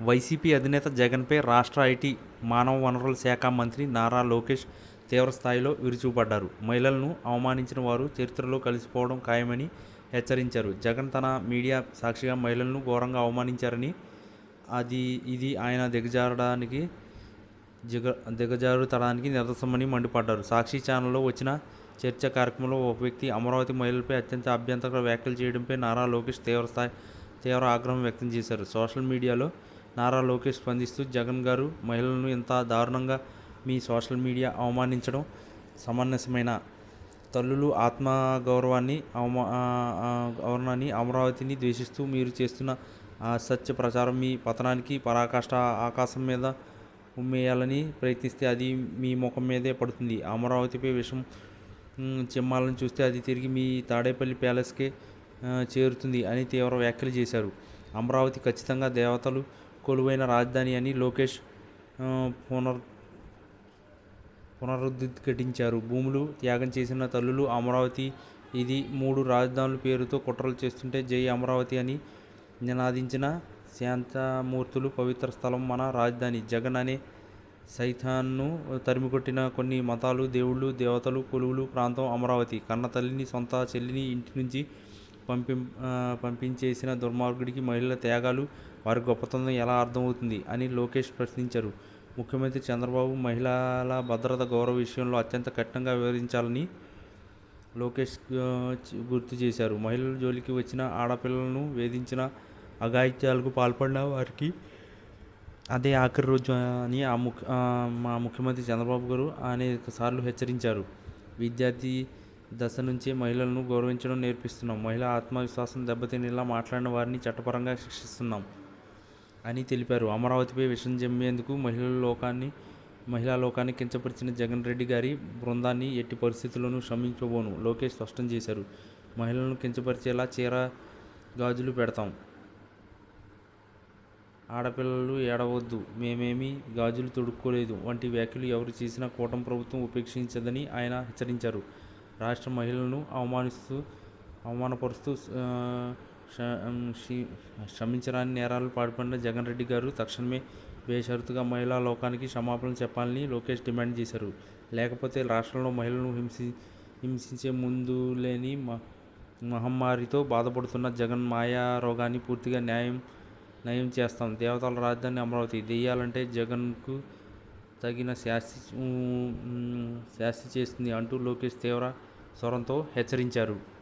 YCP అధినేత జగన్పై రాష్ట్ర ఐటీ మానవ వనరుల శాఖ మంత్రి నారా లోకేష్ తీవ్రస్థాయిలో విరుచుకుపడ్డారు మహిళలను అవమానించిన వారు చరిత్రలో కలిసిపోవడం ఖాయమని హెచ్చరించారు. జగన్ తన మీడియా సాక్షిగా మహిళలను ఘోరంగా అవమానించారని అది ఇది ఆయన దిగజారడానికి దిగ దిగజారుతడానికి నిదర్శనమని మండిపడ్డారు. సాక్షి ఛానల్లో వచ్చిన చర్చ కార్యక్రమంలో ఒక వ్యక్తి అమరావతి మహిళలపై అత్యంత అభ్యంతర వ్యాఖ్యలు చేయడంపై నారా లోకేష్ తీవ్రస్థాయి తీవ్ర ఆగ్రహం వ్యక్తం చేశారు. సోషల్ మీడియాలో నారా లోకేష్ స్పందిస్తూ జగన్ గారు మహిళలను ఇంత దారుణంగా మీ సోషల్ మీడియా అవమానించడం సమంజసమైన తల్లులు ఆత్మగౌరవాన్ని అవమా గౌరవాన్ని అమరావతిని ద్వేషిస్తూ మీరు చేస్తున్న అసత్య ప్రచారం మీ పతనానికి పరాకాష్ట ఆకాశం మీద ఉమ్మేయాలని ప్రయత్నిస్తే అది మీ ముఖం మీదే పడుతుంది. అమరావతిపై విషం చిమ్మాలను చిమ్మాలని చూస్తే అది తిరిగి మీ తాడేపల్లి ప్యాలెస్కే చేరుతుంది అని తీవ్ర వ్యాఖ్యలు చేశారు. అమరావతి ఖచ్చితంగా దేవతలు కొలువైన రాజధాని అని లోకేష్ పునర్ పునరుద్ఘటించారు భూములు త్యాగం చేసిన తల్లులు అమరావతి ఇది మూడు రాజధానుల పేరుతో కుట్రలు చేస్తుంటే జై అమరావతి అని నినాదించిన శాంతమూర్తులు పవిత్ర స్థలం మన రాజధాని. జగన్ అనే సైతాన్ను తరిమికొట్టిన కొన్ని మతాలు దేవుళ్ళు దేవతలు కొలువులు ప్రాంతం అమరావతి. కన్న తల్లిని సొంత చెల్లిని ఇంటి నుంచి పంపి పంపించేసిన దుర్మార్గుడికి మహిళల త్యాగాలు వారి గొప్పతనం ఎలా అర్థమవుతుంది అని లోకేష్ ప్రశ్నించారు. ముఖ్యమంత్రి చంద్రబాబు మహిళల భద్రత గౌరవ విషయంలో అత్యంత కఠినంగా వివరించాలని లోకేష్ గుర్తు చేశారు. మహిళల జోలికి వచ్చిన ఆడపిల్లలను వేధించిన అఘాయిత్యాలకు పాల్పడిన వారికి అదే ఆఖరి రోజు అని ఆ ముఖ్య మా ముఖ్యమంత్రి చంద్రబాబు గారు అనేక సార్లు హెచ్చరించారు. విద్యార్థి దశ నుంచే మహిళలను గౌరవించడం నేర్పిస్తున్నాం. మహిళా ఆత్మవిశ్వాసం దెబ్బతినేలా మాట్లాడిన వారిని చట్టపరంగా శిక్షిస్తున్నాం అని తెలిపారు. అమరావతిపై విషం జమ్మేందుకు మహిళల లోకాన్ని మహిళా లోకాన్ని కించపరిచిన జగన్ రెడ్డి గారి బృందాన్ని ఎట్టి పరిస్థితుల్లోనూ క్షమించబోను లోకేష్ స్పష్టం చేశారు. మహిళలను కించపరిచేలా చీర గాజులు పెడతాం. ఆడపిల్లలు ఏడవద్దు. మేమేమీ గాజులు తొడుక్కోలేదు. వంటి వ్యాఖ్యలు ఎవరు చేసినా కూటమి ప్రభుత్వం ఉపేక్షించదని ఆయన హెచ్చరించారు. రాష్ట్ర మహిళలను అవమానిస్తూ అవమానపరుస్తూ ఆ, క్షమించరాని నేరాలు పాల్పడిన జగన్ రెడ్డి గారు తక్షణమే బేషరతుగా మహిళా లోకానికి క్షమాపణలు చెప్పాలని లోకేష్ డిమాండ్ చేశారు. లేకపోతే రాష్ట్రంలో మహిళలను హింసి హింసించే ముందు లేని మ మహమ్మారితో బాధపడుతున్న జగన్ మాయా రోగాన్ని పూర్తిగా న్యాయం నయం చేస్తాం. దేవతల రాజధాని అమరావతి దెయ్యాలంటే జగన్కు తగిన శాస్తి శాస్తి చేస్తుంది అంటూ లోకేష్ తీవ్ర స్వరంతో హెచ్చరించారు.